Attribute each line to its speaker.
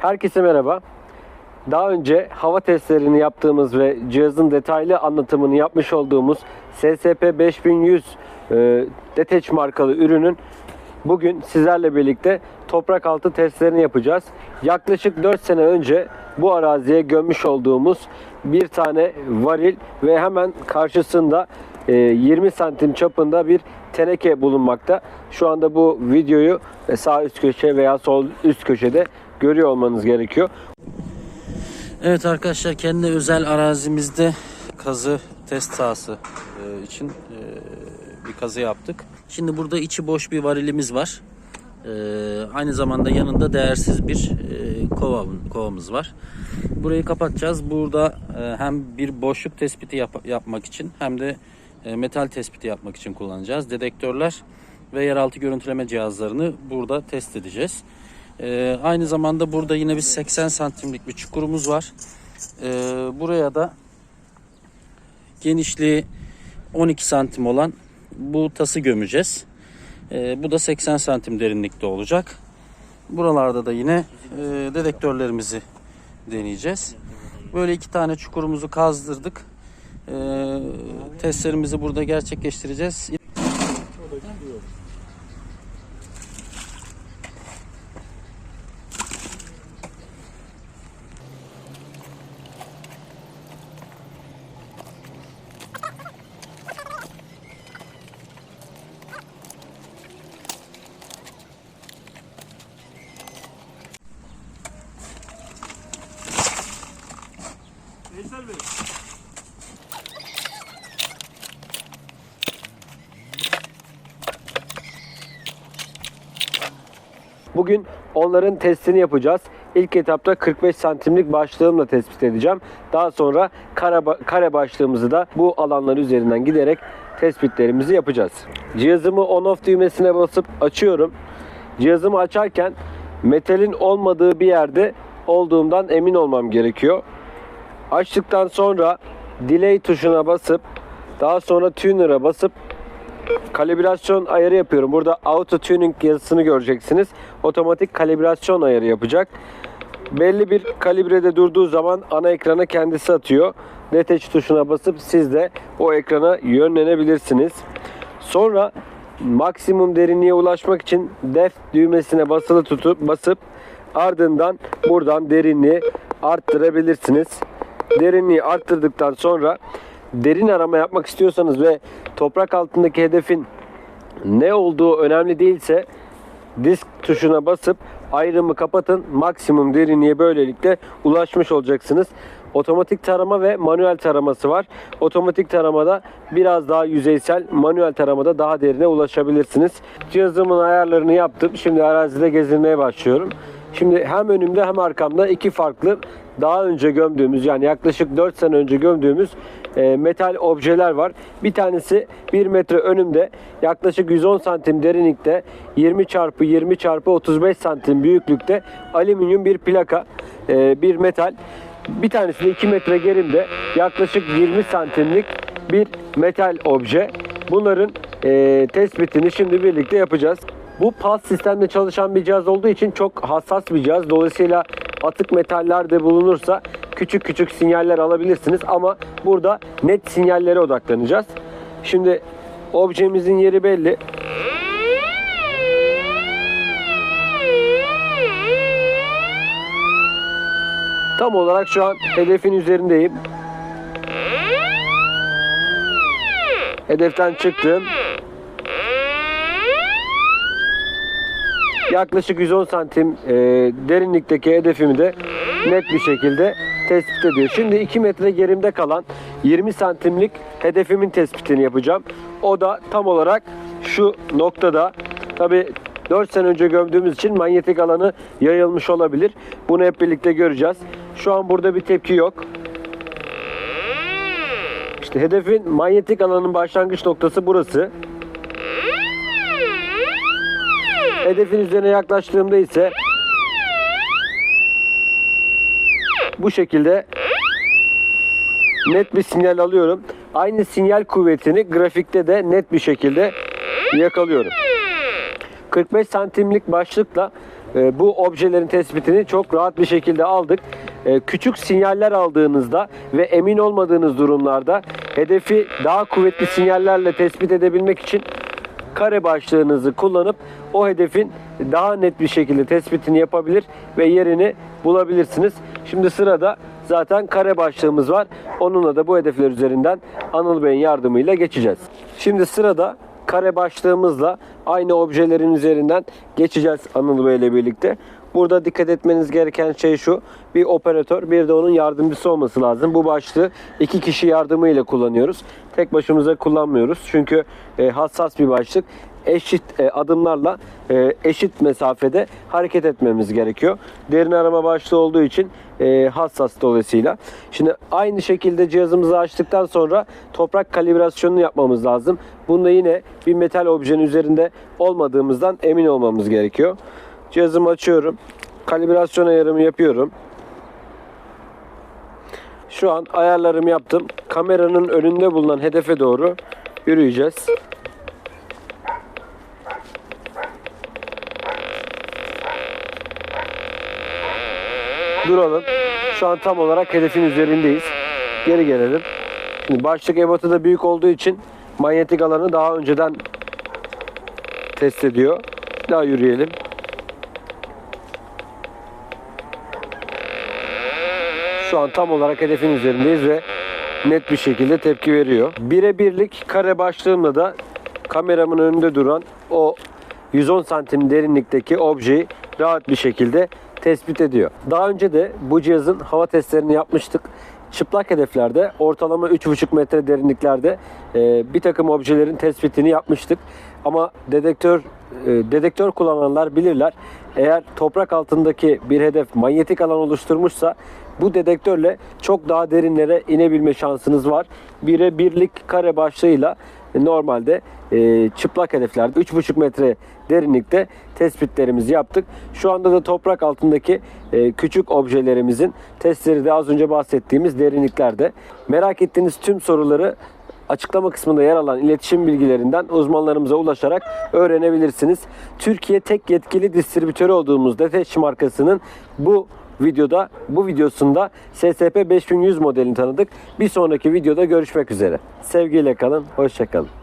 Speaker 1: Herkese merhaba. Daha önce hava testlerini yaptığımız ve cihazın detaylı anlatımını yapmış olduğumuz SSP 5100 e, Deteç markalı ürünün bugün sizlerle birlikte toprak altı testlerini yapacağız. Yaklaşık 4 sene önce bu araziye gömmüş olduğumuz bir tane varil ve hemen karşısında 20 santim çapında bir teneke bulunmakta. Şu anda bu videoyu sağ üst köşe veya sol üst köşede görüyor olmanız gerekiyor.
Speaker 2: Evet arkadaşlar kendi özel arazimizde kazı test sahası e, için e, bir kazı yaptık. Şimdi burada içi boş bir varilimiz var. E, aynı zamanda yanında değersiz bir e, kova, kovamız var. Burayı kapatacağız. Burada e, hem bir boşluk tespiti yap- yapmak için hem de e, metal tespiti yapmak için kullanacağız. Dedektörler ve yeraltı görüntüleme cihazlarını burada test edeceğiz. Ee, aynı zamanda burada yine bir 80 santimlik bir çukurumuz var. Ee, buraya da genişliği 12 santim olan bu tası gömeceğiz. Bu da 80 santim derinlikte olacak. Buralarda da yine e, dedektörlerimizi deneyeceğiz. Böyle iki tane çukurumuzu kazdırdık. Ee, testlerimizi burada gerçekleştireceğiz.
Speaker 1: Bugün onların testini yapacağız. İlk etapta 45 santimlik başlığımla tespit edeceğim. Daha sonra kare, kare başlığımızı da bu alanlar üzerinden giderek tespitlerimizi yapacağız. Cihazımı on off düğmesine basıp açıyorum. Cihazımı açarken metalin olmadığı bir yerde olduğumdan emin olmam gerekiyor. Açtıktan sonra delay tuşuna basıp daha sonra tuner'a basıp kalibrasyon ayarı yapıyorum. Burada auto tuning yazısını göreceksiniz. Otomatik kalibrasyon ayarı yapacak. Belli bir kalibrede durduğu zaman ana ekrana kendisi atıyor. Detach tuşuna basıp siz de o ekrana yönlenebilirsiniz. Sonra maksimum derinliğe ulaşmak için def düğmesine basılı tutup basıp ardından buradan derinliği arttırabilirsiniz. Derinliği arttırdıktan sonra derin arama yapmak istiyorsanız ve toprak altındaki hedefin ne olduğu önemli değilse disk tuşuna basıp ayrımı kapatın. Maksimum derinliğe böylelikle ulaşmış olacaksınız. Otomatik tarama ve manuel taraması var. Otomatik taramada biraz daha yüzeysel, manuel taramada daha derine ulaşabilirsiniz. Cihazımın ayarlarını yaptım. Şimdi arazide gezinmeye başlıyorum. Şimdi hem önümde hem arkamda iki farklı daha önce gömdüğümüz yani yaklaşık 4 sene önce gömdüğümüz e, metal objeler var. Bir tanesi 1 metre önümde yaklaşık 110 santim derinlikte 20 çarpı 20 çarpı 35 santim büyüklükte alüminyum bir plaka e, bir metal. Bir tanesi de 2 metre gerimde yaklaşık 20 santimlik bir metal obje. Bunların e, tespitini şimdi birlikte yapacağız. Bu pulse sistemle çalışan bir cihaz olduğu için çok hassas bir cihaz. Dolayısıyla atık metaller de bulunursa küçük küçük sinyaller alabilirsiniz ama burada net sinyallere odaklanacağız. Şimdi objemizin yeri belli. Tam olarak şu an hedefin üzerindeyim. Hedeften çıktım. Yaklaşık 110 santim e, derinlikteki hedefimi de net bir şekilde tespit ediyor. Şimdi 2 metre gerimde kalan 20 santimlik hedefimin tespitini yapacağım. O da tam olarak şu noktada. Tabi 4 sene önce gömdüğümüz için manyetik alanı yayılmış olabilir. Bunu hep birlikte göreceğiz. Şu an burada bir tepki yok. İşte hedefin manyetik alanın başlangıç noktası burası. Hedefin üzerine yaklaştığımda ise bu şekilde net bir sinyal alıyorum. Aynı sinyal kuvvetini grafikte de net bir şekilde yakalıyorum. 45 santimlik başlıkla e, bu objelerin tespitini çok rahat bir şekilde aldık. E, küçük sinyaller aldığınızda ve emin olmadığınız durumlarda hedefi daha kuvvetli sinyallerle tespit edebilmek için kare başlığınızı kullanıp o hedefin daha net bir şekilde tespitini yapabilir ve yerini bulabilirsiniz. Şimdi sırada zaten kare başlığımız var. Onunla da bu hedefler üzerinden Anıl Bey'in yardımıyla geçeceğiz. Şimdi sırada kare başlığımızla aynı objelerin üzerinden geçeceğiz Anıl Bey ile birlikte. Burada dikkat etmeniz gereken şey şu. Bir operatör bir de onun yardımcısı olması lazım. Bu başlığı iki kişi yardımıyla kullanıyoruz. Tek başımıza kullanmıyoruz. Çünkü e, hassas bir başlık. Eşit e, adımlarla e, eşit mesafede hareket etmemiz gerekiyor. Derin arama başlığı olduğu için e, hassas dolayısıyla. Şimdi aynı şekilde cihazımızı açtıktan sonra toprak kalibrasyonunu yapmamız lazım. Bunda yine bir metal objenin üzerinde olmadığımızdan emin olmamız gerekiyor. Cihazımı açıyorum. Kalibrasyon ayarımı yapıyorum. Şu an ayarlarımı yaptım. Kameranın önünde bulunan hedefe doğru yürüyeceğiz. Duralım. Şu an tam olarak hedefin üzerindeyiz. Geri gelelim. Şimdi başlık ebatı da büyük olduğu için manyetik alanı daha önceden test ediyor. Daha yürüyelim. Şu an tam olarak hedefin üzerindeyiz ve net bir şekilde tepki veriyor. Bire birlik kare başlığımla da kameramın önünde duran o 110 santim derinlikteki objeyi rahat bir şekilde tespit ediyor. Daha önce de bu cihazın hava testlerini yapmıştık. Çıplak hedeflerde ortalama 3,5 metre derinliklerde e, bir takım objelerin tespitini yapmıştık. Ama dedektör e, dedektör kullananlar bilirler. Eğer toprak altındaki bir hedef manyetik alan oluşturmuşsa bu dedektörle çok daha derinlere inebilme şansınız var. Bire birlik kare başlığıyla normalde e, çıplak hedeflerde 3,5 metre derinlikte tespitlerimizi yaptık. Şu anda da toprak altındaki e, küçük objelerimizin testleri de az önce bahsettiğimiz derinliklerde. Merak ettiğiniz tüm soruları açıklama kısmında yer alan iletişim bilgilerinden uzmanlarımıza ulaşarak öğrenebilirsiniz. Türkiye tek yetkili distribütörü olduğumuz Deteç markasının bu videoda, bu videosunda SSP 5100 modelini tanıdık. Bir sonraki videoda görüşmek üzere. Sevgiyle kalın, hoşçakalın.